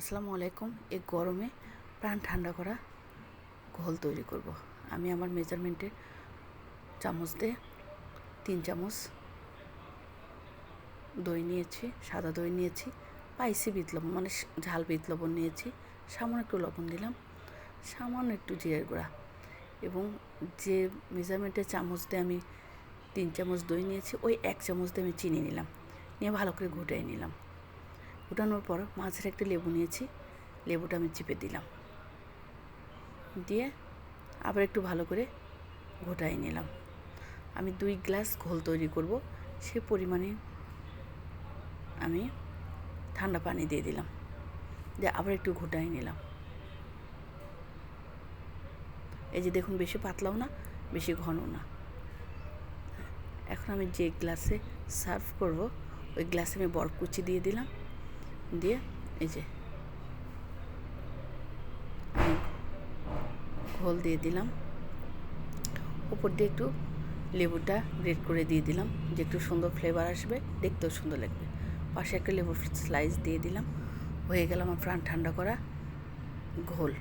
আসসালামু আলাইকুম এই গরমে প্রাণ ঠান্ডা করা ঘোল তৈরি করব। আমি আমার মেজারমেন্টে চামচ দিয়ে তিন চামচ দই নিয়েছি, সাদা দই নিয়েছি স্পাইসি বিট লবণ মানে ঝাল বিট লবণ নিয়েছি, সামান্য একটু লবণ দিলাম, সামান্য একটু জিরের গুঁড়া এবং যে মেজারমেন্টের চামচ দিয়ে আমি তিন চামচ দই নিয়েছি, ওই এক চামচ দিয়ে আমি চিনি নিলাম, নিয়ে ভালো করে ঘুটাই নিলাম ফুটানোর পর মাঝের একটা লেবু নিয়েছি। লেবুটা আমি চিপে দিলাম। দিয়ে আবার একটু ভালো করে ঘোটাই নিলাম। আমি দুই গ্লাস ঘোল তৈরি করব। সে পরিমাণে আমি ঠান্ডা পানি দিয়ে দিলাম। দিয়ে আবার একটু ঘোটাই নিলাম। এই যে দেখুন, বেশি পাতলাও না, বেশি ঘনও না। এখন আমি যে গ্লাসে সার্ভ করব, ওই গ্লাসে আমি বরফ কুচি দিয়ে দিলাম। দিয়ে, এই যে। ঘোল দিয়ে দিলাম। উপর দিয়ে একটু লেবুটা গ্রেট করে দিয়ে দিলাম, যে একটু সুন্দর ফ্লেভার আসবে, দেখতেও সুন্দর লাগবে। পাশে একটা লেবুর স্লাইস দিয়ে দিলাম। হয়ে গেল আমার প্রাণ ঠান্ডা করা ঘোল।